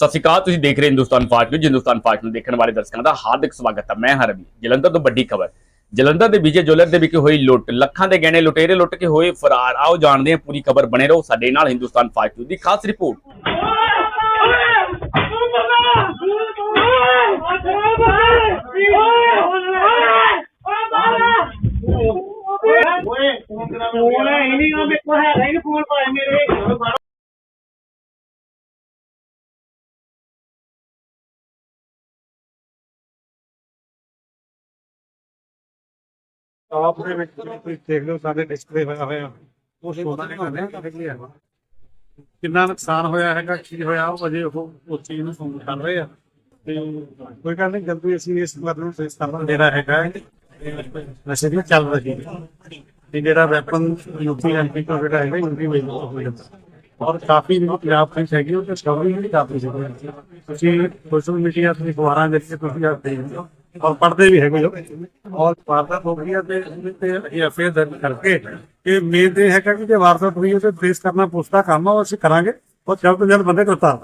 ਸਤਿ ਸ਼੍ਰੀ ਅਕਾਲ ਤੁਸੀਂ ਦੇਖ ਰਹੇ Hindustan fast news Hindustan fast ਨੂੰ ਦੇਖਣ ਵਾਲੇ ਦਰਸ਼ਕਾਂ ਦਾ ਹਾਰਦਿਕ ਸਵਾਗਤ ਹੈ ਮੈਂ ਹਰਵੀ ਜਲੰਧਰ ਤੋਂ ਵੱਡੀ ਖਬਰ ਜਲੰਧਰ ਦੇ ਵਿਜੇ ਜੁਐਲਰ ਦੇ ਵਿਖੇ ਹੋਈ ਲੁੱਟ ਲੱਖਾਂ ਦੇ ਗਹਿਣੇ ਲੁਟੇਰੇ ਲੁੱਟ ਕੇ ਹੋਏ ਫਰਾਰ ਆਓ ਜਾਣਦੇ ਹਾਂ ਪੂਰੀ ਖਬਰ ਬਣੇ ਰਹੋ ਸਾਡੇ ਨਾਲ ਹਿੰਦੁਸਤਾਨ ਫਾਸਟ ਨਿਊਜ਼ ਦੀ ਖਾਸ ਰਿਪੋਰਟ ਫੋਨ ਹੈ ਹੀ ਨਹੀਂ ਉਹ ਮੇਰੇ ਕੋਲ ਹੈਗਾ ਹੀ ਫੋਨ ਪਾਇਆ ਮੇਰੇ ਆਪ ਦੇ ਵਿੱਚ ਤੁਸੀਂ ਦੇਖ ਲਓ ਸਾਡੇ ਡਿਸਪਲੇ ਹੋਇਆ ਹੋਇਆ। ਉਹ ਕਰਦੇ ਕਿਤੇ ਕੀ ਹੈ ਕਿੰਨਾ ਨੁਕਸਾਨ ਹੋਇਆ ਹੈਗਾ ਕੀ ਹੋਇਆ ਉਹ ਅਜੇ ਉਹ ਉਸ ਚੀਜ਼ ਨੂੰ ਫੋਨ ਕਰ ਰਹੇ ਆ। ਤੇ ਕੋਈ ਗੱਲ ਨਹੀਂ ਜਲਦੀ ਅਸੀਂ ਇਸ ਮਤ ਨੂੰ ਫੇਸ ਕਰਨਾ ਜਿਹੜਾ ਹੈਗਾ ਨਸ਼ੇ ਦੀ ਚੱਲ ਰਹੀ ਹੈ ਤੇ ਜਿਹੜਾ ਵੈਪਨ ਯੂਪੀ ਐਮਪੀ ਤੋਂ ਜਿਹੜਾ ਹੈਗਾ ਯੂਪੀ ਵਿੱਚ ਹੋ ਜਾਂਦਾ ਔਰ ਕਾਫੀ ਜਿਹੜੀ ਪੰਜਾਬ ਪੁਲਿਸ ਹੈਗੀ ਉਹ ਤੇ ਸਟੋਰੀ ਵੀ ਕਾਫੀ ਸੀ ਤੁਸੀਂ ਸੋਸ਼ਲ ਮੀਡੀਆ ਤੇ ਅਖਬਾਰਾਂ ਦੇ ਵਿੱਚ ਤੁਸੀਂ ਆਪ ਦੇਖਦੇ ਹੋ ਔਰ ਪੜ੍ਹਦੇ ਵੀ ਹੈਗੇ ਜੋ ਔਰ ਵਾਰਦਾਤ ਹੋ ਗਈ ਹੈ ਤੇ ਉਹਦੇ ਤੇ ਇਹ ਅਫੇਅਰ ਦਰਜ ਕਰਕੇ ਇਹ ਮੇਨ ਤੇ ਹੈਗਾ ਕਿ ਜੇ ਵਾਰਦਾਤ ਹੋਈ ਹੈ ਤੇ ਫੇਸ ਕਰਨਾ ਪੁੱਛਦਾ ਕੰਮ ਆ, ਉਹ ਅਸੀਂ ਕਰਾਂਗੇ। ਔਰ ਜਲਦ ਤੋਂ ਜਲਦ ਬੰਦੇ ਗ੍ਰਿਫਤਾਰ